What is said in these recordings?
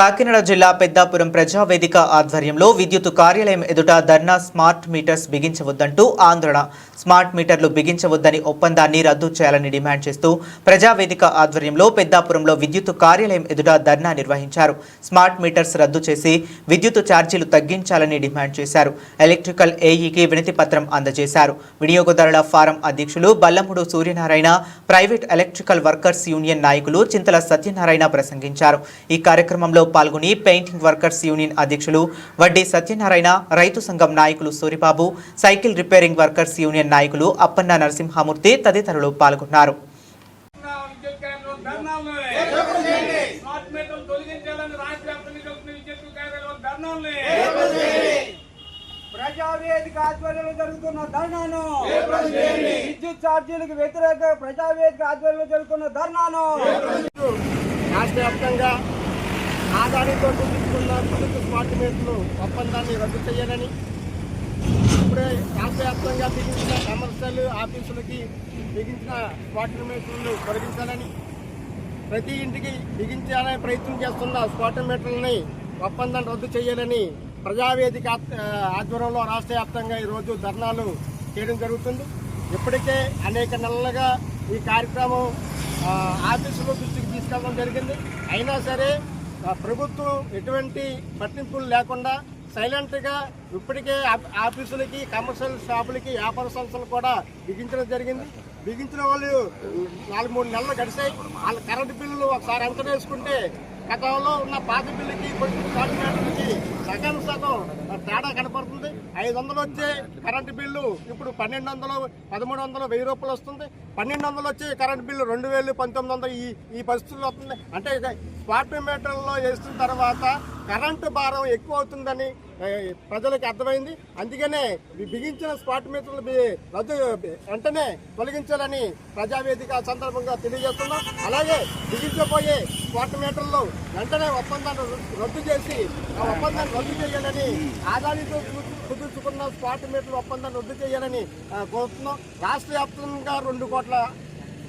కాకినాడ జిల్లా పెద్దాపురం ప్రజావేదిక ఆధ్వర్యంలో విద్యుత్ కార్యాలయం ఎదుట ధర్నా స్మార్ట్ మీటర్స్ బిగించవద్దంటూ ఆందోళన. స్మార్ట్ మీటర్లు బిగించవద్దని ఒప్పందాన్ని రద్దు చేయాలని డిమాండ్ చేస్తూ ప్రజావేదిక ఆధ్వర్యంలో పెద్దాపురంలో విద్యుత్ కార్యాలయం ఎదుట ధర్నా నిర్వహించారు. స్మార్ట్ మీటర్స్ రద్దు చేసి విద్యుత్ ఛార్జీలు తగ్గించాలని డిమాండ్ చేశారు. ఎలక్ట్రికల్ ఏఈకి వినతి పత్రం అందజేశారు. వినియోగదారుల ఫారం అధ్యక్షులు Ballamudu Suryanarayana private electrical workers union నాయకులు చింతల సత్యనారాయణ ప్రసంగించారు. ఈ కార్యక్రమంలో పాల్గొని పెయింటింగ్ వర్కర్స్ యూనియన్ అధ్యక్షులు వడ్డీ సత్యనారాయణ రైతు సంఘం నాయకులు Suribabu cycle repairing workers union నాయకులు అప్పన్న నరసింహమూర్తి తదితరులు పాల్గొన్నారు. ప్రజావేదిక ఆధ్వర్యంలో జరుగుతున్న ధర్నాను విద్యుత్ ఛార్జీలకు వ్యతిరేక ప్రజావేదిక ఆధ్వర్యంలో జరుగుతున్న ధర్నాను. రాష్ట్ర వ్యాప్తంగా ఆదానితో తీసుకున్న విద్యుత్ స్మార్ట్ మీటర్లు ఒప్పందాన్ని రద్దు చేయాలని ఇప్పుడే రాష్ట్ర వ్యాప్తంగా బిగించిన కమర్షియల్ ఆఫీసులకి బిగించిన స్మార్ట్ మీటర్లు తొలగించాలని ప్రతి ఇంటికి బిగించాలని ప్రయత్నం చేస్తున్న స్మార్ట్ మీటర్లని ఒప్పందాన్ని రద్దు చేయాలని ప్రజావేదిక ఆధ్వర్యంలో రాష్ట్ర వ్యాప్తంగా ఈరోజు ధర్నాలు చేయడం జరుగుతుంది. ఇప్పటికే అనేక నెలలుగా ఈ కార్యక్రమం ఆఫీసులో దృష్టికి తీసుకెళ్ళడం జరిగింది. అయినా సరే ప్రభుత్వం ఎటువంటి పట్టింపులు లేకుండా సైలెంట్గా ఇప్పటికే ఆఫీసులకి కమర్షియల్ షాపులకి వ్యాపార సంస్థలు కూడా బిగించడం జరిగింది. బిగించిన వాళ్ళు నాలుగు మూడు నెలలు గడిచాయి. వాళ్ళ కరెంటు బిల్లులు ఒకసారి ఎంత వేసుకుంటే గతంలో ఉన్న పాత బిల్లుకి కొంచెం కాంట్రాక్టులకి సగం సగం తేడా కనపడుతుంది. ఐదు వందలు వచ్చే కరెంటు బిల్లు ఇప్పుడు పన్నెండు వందలు పదమూడు వందలు వెయ్యి రూపాయలు వస్తుంది. పన్నెండు వందలు వచ్చే కరెంటు బిల్లు రెండు వేలు పంతొమ్మిది వందలు ఈ ఈ పరిస్థితుల్లో వస్తుంది. అంటే స్పాట్ మీటర్లో వేసిన తర్వాత కరెంటు భారం ఎక్కువ అవుతుందని ప్రజలకు అర్థమైంది. అందుకనే బిగించిన స్పాట్ మీటర్లు రద్దు వెంటనే తొలగించాలని ప్రజావేదిక సందర్భంగా తెలియజేస్తున్నాం. అలాగే బిగించబోయే స్పాట్ మీటర్లు వెంటనే ఒప్పందాన్ని రద్దు చేసి ఆ ఒప్పందాన్ని రద్దు చేయాలని ఆదానితో కుదుర్చుకున్న స్పాట్ మీటర్ల ఒప్పందాన్ని రద్దు చేయాలని కోరుతున్నాం. రాష్ట్ర వ్యాప్తంగా రెండు కోట్ల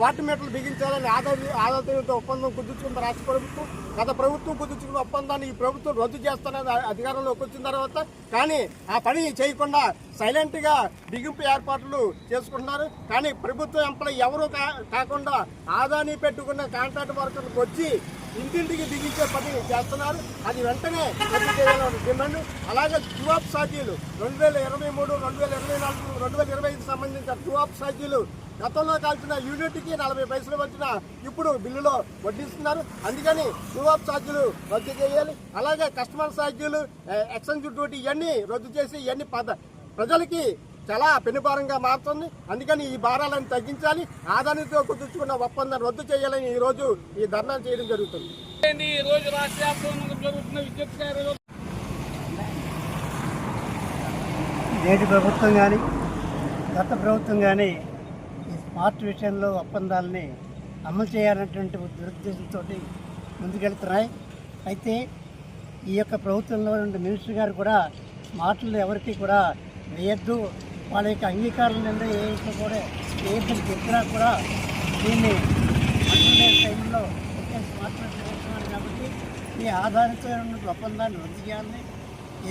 వాటి మీటర్లు బిగించాలని ఆదాయ ఆదాయంతో ఒప్పందం కుదుర్చుకున్న రాష్ట్ర ప్రభుత్వం గత ప్రభుత్వం కుదుర్చుకున్న ఒప్పందాన్ని ఈ ప్రభుత్వం రద్దు చేస్తానని అధికారంలోకి వచ్చిన తర్వాత కానీ ఆ పని చేయకుండా సైలెంట్గా బిగింపు ఏర్పాట్లు చేసుకుంటున్నారు. కానీ ప్రభుత్వ ఎంప్లాయీ ఎవరు కా- కాకుండా ఆదాని పెట్టుకున్న కాంట్రాక్ట్ వర్కర్లకు వచ్చి ఇంటింటికి బిగించే పని చేస్తున్నారు. అది వెంటనే రద్దు చేయాలని డిమాండ్. అలాగే జువాబ్ సాఖీలు రెండు వేల ఇరవై మూడు రెండు వేల ఇరవై నాలుగు రెండు వేల ఇరవై ఐదు సంబంధించిన జువాబ్ సాఖీలు గతంలో కాల్చిన యూనిట్కి నలభై పైసలు వచ్చిన ఇప్పుడు బిల్లులో వడ్డిస్తున్నారు. అందుకని ట్యూఆప్ ఛార్జీలు రద్దు చేయాలి. అలాగే కస్టమర్ ఛార్జీలు ఎక్స్చేంజ్ డ్యూటీ ఇవన్నీ రద్దు చేసి ఇవన్నీ పద ప్రజలకి చాలా పెనుభారంగా మారుతుంది. అందుకని ఈ భారాలను తగ్గించాలి. ఆదానితో కుదుర్చుకున్న ఒప్పందాన్ని రద్దు చేయాలని ఈ రోజు ఈ ధర్నా చేయడం జరుగుతుంది. ఏంటి ఈ రోజు రాష్ట్ర వ్యాప్తంగా జరుగుతున్న విద్యుత్ నేటి ప్రభుత్వం కానీ గత ప్రభుత్వం కానీ ఈ స్మార్ట్ విషయంలో ఒప్పందాలని అమలు చేయాలన్నటువంటి దురుద్దేశంతో ముందుకెళ్తున్నాయి. అయితే ఈ యొక్క ప్రభుత్వంలో ఉండే మినిస్టర్ గారు కూడా స్మార్ట్లు ఎవరికి కూడా వేయద్దు. వాళ్ళ యొక్క అంగీకారం మీద ఏ కూడా ఏ చెప్పినా కూడా దీన్ని టైంలో మాట్లాడుతున్నారు స్మార్ట్ కాబట్టి ఈ ఆధారిత ఉన్న ఒప్పందాన్ని రద్దు చేయాలని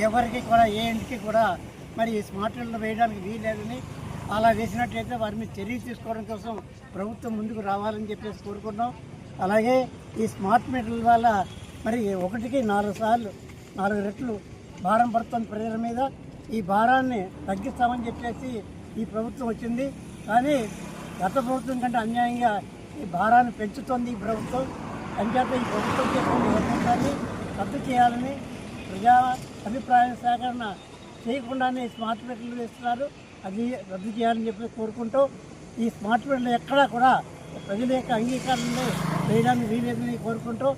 ఎవరికి కూడా ఏ ఇంటికి కూడా మరి ఈ స్మార్ట్ మీటర్లు వేయడానికి వీలేదని అలా వేసినట్లయితే వారి మీద చర్యలు తీసుకోవడం కోసం ప్రభుత్వం ముందుకు రావాలని చెప్పేసి కోరుకున్నాం అలాగే ఈ స్మార్ట్ మీటర్ల వల్ల మరి ఒకటికి నాలుగు సార్లు నాలుగు రెట్లు భారం పడుతుంది ప్రజల మీద ఈ భారాన్ని తగ్గిస్తామని చెప్పేసి ఈ ప్రభుత్వం వచ్చింది. కానీ గత ప్రభుత్వం కంటే అన్యాయంగా ఈ భారాన్ని పెంచుతోంది ఈ ప్రభుత్వం. అంచేత ఈ ప్రభుత్వం చేసిన ఒప్పందాన్ని రద్దు చేయాలని ప్రజా అభిప్రాయ సేకరణ చేయకుండానే స్మార్ట్ మీటర్లు వేస్తున్నారు. అది రద్దు చేయాలని చెప్పి కోరుకుంటూ ఈ స్మార్ట్ మీటర్లు ఎక్కడా కూడా ప్రజల యొక్క అంగీకారంలో వేయడానికి వీలేదని కోరుకుంటూ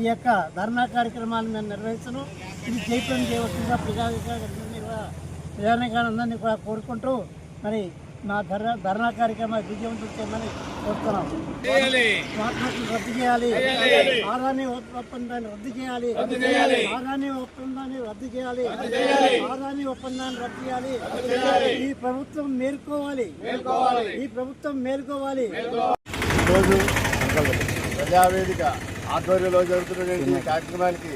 ఈ యొక్క ధర్నా కార్యక్రమాన్ని మేము నిర్వహిస్తున్నాం. ఇది జైపం చేయవలసిందిగా ప్రజా కూడా ప్రజానికాలందరినీ కూడా కోరుకుంటూ మరి నా ధర్నా ధర్నా కార్యక్రమాన్ని విజయవంతం చేయమని కోరుతున్నాం. మీటర్లు రద్దు చేయాలి. ఆదాని ఒప్పందాన్ని రద్దు చేయాలి. ఆదాని ఒప్పందాన్ని రద్దు చేయాలి. ఆదాని ఒప్పందాన్ని రద్దు చేయాలి. ఈ ప్రభుత్వం మేల్కోవాలి. ఈ ప్రభుత్వం మేల్కోవాలి. ఈరోజు ప్రజావేదిక ఆధ్వర్యంలో జరుగుతున్నటువంటి ఈ కార్యక్రమానికి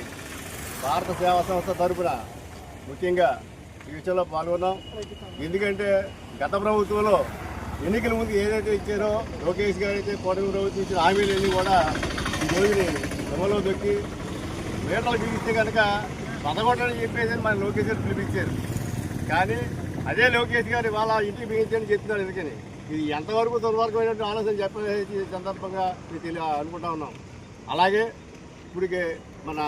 భారత సేవా సంస్థ తరపున ముఖ్యంగా ఈ విషయంలో పాల్గొన్నాం. ఎందుకంటే గత ప్రభుత్వంలో ఎన్నికల ముందు ఏదైతే ఇచ్చారో లోకేష్ గారు అయితే కూటమి ప్రభుత్వం ఇచ్చిన హామీలన్నీ కూడా ఈ రోజుని అమల్లో దొక్కి వేటలు బిగిస్తే కనుక పదకొండని చెప్పేసి మన లోకేష్ గారు పిలిపించారు. కానీ అదే లోకేష్ గారు ఇవాళ ఇంటికి బిగించని చెప్తున్నారు ఎందుకని? ఇది ఎంతవరకు దుర్మార్గమైనటువంటి ఆలోచన చెప్పేసి సందర్భంగా మేము తెలియ అనుకుంటా ఉన్నాం. అలాగే ఇప్పటికే మన